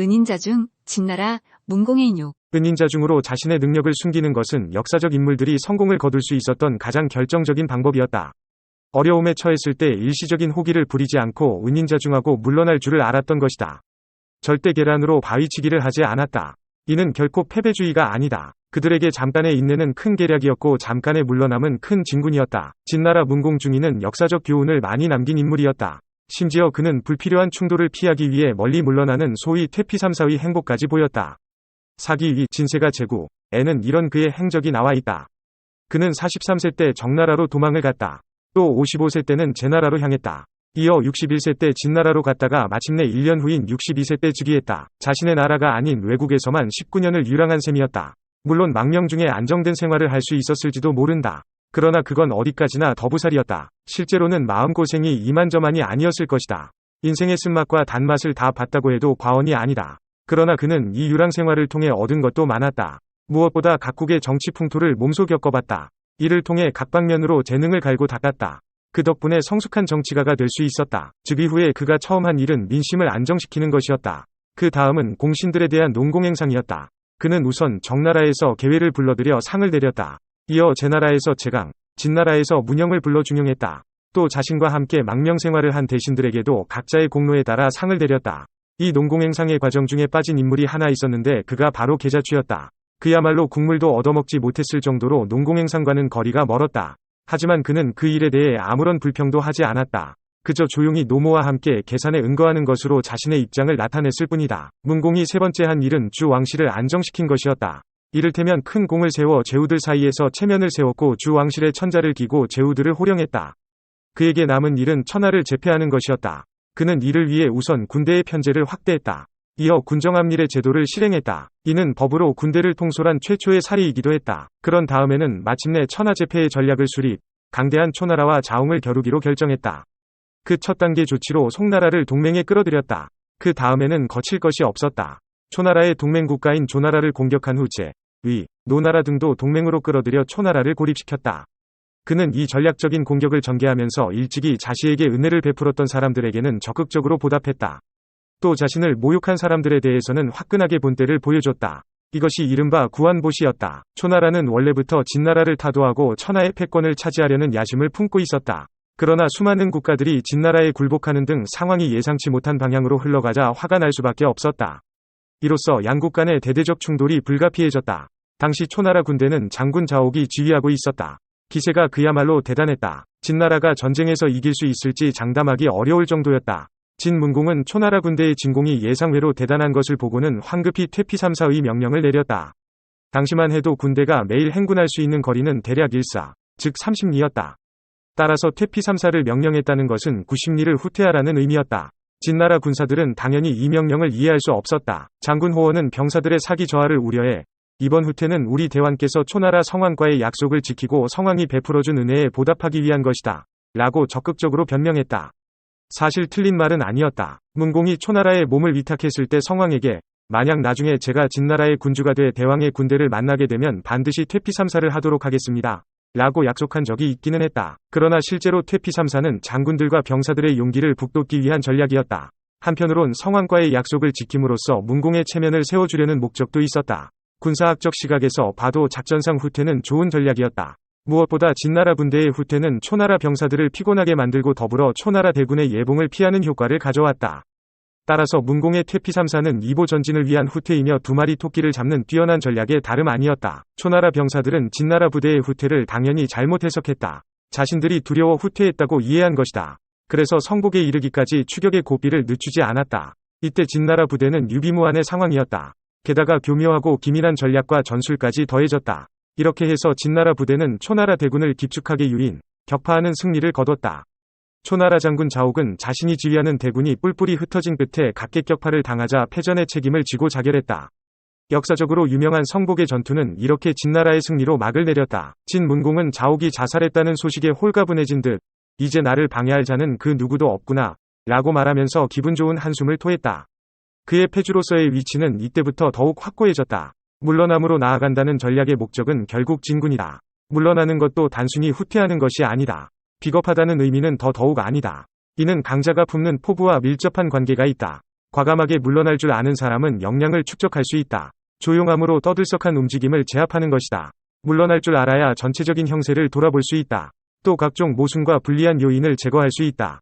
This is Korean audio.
은인자 중 진나라 문공의 인육. 은인자 중으로 자신의 능력을 숨기는 것은 역사적 인물들이 성공을 거둘 수 있었던 가장 결정적인 방법이었다. 어려움에 처했을 때 일시적인 호기를 부리지 않고 은인자 중하고 물러날 줄을 알았던 것이다. 절대 계란으로 바위치기를 하지 않았다. 이는 결코 패배주의가 아니다. 그들에게 잠깐의 인내는 큰 계략이었고 잠깐의 물러남은 큰 진군이었다. 진나라 문공 중위는 역사적 교훈을 많이 남긴 인물이었다. 심지어 그는 불필요한 충돌을 피하기 위해 멀리 물러나는 소위 퇴피삼사의 행보까지 보였다. 사기 위 진세가 제구, 에는 이런 그의 행적이 나와 있다. 그는 43세 때 정나라로 도망을 갔다. 또 55세 때는 제나라로 향했다. 이어 61세 때 진나라로 갔다가 마침내 1년 후인 62세 때 즉위했다. 자신의 나라가 아닌 외국에서만 19년을 유랑한 셈이었다. 물론 망명 중에 안정된 생활을 할 수 있었을지도 모른다. 그러나 그건 어디까지나 더부살이었다. 실제로는 마음고생이 이만저만이 아니었을 것이다. 인생의 쓴맛과 단맛을 다 봤다고 해도 과언이 아니다. 그러나 그는 이 유랑 생활을 통해 얻은 것도 많았다. 무엇보다 각국의 정치 풍토를 몸소 겪어봤다. 이를 통해 각 방면으로 재능을 갈고 닦았다. 그 덕분에 성숙한 정치가가 될 수 있었다. 즉위 후에 그가 처음 한 일은 민심을 안정시키는 것이었다. 그 다음은 공신들에 대한 농공행상이었다. 그는 우선 정나라에서 계회를 불러들여 상을 내렸다. 이어 제 나라에서 제강, 진나라에서 문영을 불러 중용했다. 또 자신과 함께 망명 생활을 한 대신들에게도 각자의 공로에 따라 상을 내렸다. 이 농공행상의 과정 중에 빠진 인물이 하나 있었는데 그가 바로 계자추였다. 그야말로 국물도 얻어먹지 못했을 정도로 농공행상과는 거리가 멀었다. 하지만 그는 그 일에 대해 아무런 불평도 하지 않았다. 그저 조용히 노모와 함께 계산에 응거하는 것으로 자신의 입장을 나타냈을 뿐이다. 문공이 세 번째 한 일은 주 왕실을 안정시킨 것이었다. 이를테면 큰 공을 세워 제후들 사이에서 체면을 세웠고 주 왕실의 천자를 기고 제후들을 호령했다. 그에게 남은 일은 천하를 제패하는 것이었다. 그는 이를 위해 우선 군대의 편제를 확대했다. 이어 군정합일의 제도를 실행했다. 이는 법으로 군대를 통솔한 최초의 사례이기도 했다. 그런 다음에는 마침내 천하제패의 전략을 수립, 강대한 초나라와 자웅을 겨루기로 결정했다. 그 첫 단계 조치로 송나라를 동맹에 끌어들였다. 그 다음에는 거칠 것이 없었다. 초나라의 동맹 국가인 조나라를 공격한 후 제, 위, 노나라 등도 동맹으로 끌어들여 초나라를 고립시켰다. 그는 이 전략적인 공격을 전개하면서 일찍이 자신에게 은혜를 베풀었던 사람들에게는 적극적으로 보답했다. 또 자신을 모욕한 사람들에 대해서는 화끈하게 본때를 보여줬다. 이것이 이른바 구한보시였다. 초나라는 원래부터 진나라를 타도하고 천하의 패권을 차지하려는 야심을 품고 있었다. 그러나 수많은 국가들이 진나라에 굴복하는 등 상황이 예상치 못한 방향으로 흘러가자 화가 날 수밖에 없었다. 이로써 양국 간의 대대적 충돌이 불가피해졌다. 당시 초나라 군대는 장군 자옥이 지휘하고 있었다. 기세가 그야말로 대단했다. 진나라가 전쟁에서 이길 수 있을지 장담하기 어려울 정도였다. 진문공은 초나라 군대의 진공이 예상외로 대단한 것을 보고는 황급히 퇴피삼사의 명령을 내렸다. 당시만 해도 군대가 매일 행군할 수 있는 거리는 대략 1사, 즉 30리였다. 따라서 퇴피삼사를 명령했다는 것은 90리를 후퇴하라는 의미였다. 진나라 군사들은 당연히 이 명령을 이해할 수 없었다. 장군 호원은 병사들의 사기 저하를 우려해 이번 후퇴는 우리 대왕께서 초나라 성왕과의 약속을 지키고 성왕이 베풀어준 은혜에 보답하기 위한 것이다. 라고 적극적으로 변명했다. 사실 틀린 말은 아니었다. 문공이 초나라에 몸을 위탁했을 때 성왕에게 만약 나중에 제가 진나라의 군주가 돼 대왕의 군대를 만나게 되면 반드시 퇴피 삼사를 하도록 하겠습니다. 라고 약속한 적이 있기는 했다. 그러나 실제로 퇴피삼사는 장군들과 병사들의 용기를 북돋기 위한 전략이었다. 한편으론 성왕과의 약속을 지킴으로써 문공의 체면을 세워주려는 목적도 있었다. 군사학적 시각에서 봐도 작전상 후퇴는 좋은 전략이었다. 무엇보다 진나라 군대의 후퇴는 초나라 병사들을 피곤하게 만들고 더불어 초나라 대군의 예봉을 피하는 효과를 가져왔다. 따라서 문공의 퇴피삼사는 이보 전진을 위한 후퇴이며 두 마리 토끼를 잡는 뛰어난 전략에 다름 아니었다. 초나라 병사들은 진나라 부대의 후퇴를 당연히 잘못 해석했다. 자신들이 두려워 후퇴했다고 이해한 것이다. 그래서 성복에 이르기까지 추격의 고비를 늦추지 않았다. 이때 진나라 부대는 유비무환의 상황이었다. 게다가 교묘하고 기민한 전략과 전술까지 더해졌다. 이렇게 해서 진나라 부대는 초나라 대군을 깊숙하게 유인, 격파하는 승리를 거뒀다. 초나라 장군 자옥은 자신이 지휘하는 대군이 뿔뿔이 흩어진 끝에 각계격파를 당하자 패전의 책임을 지고 자결했다. 역사적으로 유명한 성복의 전투는 이렇게 진나라의 승리로 막을 내렸다. 진문공은 자옥이 자살했다는 소식에 홀가분해진 듯 이제 나를 방해할 자는 그 누구도 없구나 라고 말하면서 기분 좋은 한숨을 토했다. 그의 패주로서의 위치는 이때부터 더욱 확고해졌다. 물러남으로 나아간다는 전략의 목적은 결국 진군이다. 물러나는 것도 단순히 후퇴하는 것이 아니다. 비겁하다는 의미는 더 더욱 아니다. 이는 강자가 품는 포부와 밀접한 관계가 있다. 과감하게 물러날 줄 아는 사람은 역량을 축적할 수 있다. 조용함으로 떠들썩한 움직임을 제압하는 것이다. 물러날 줄 알아야 전체적인 형세를 돌아볼 수 있다. 또 각종 모순과 불리한 요인을 제거할 수 있다.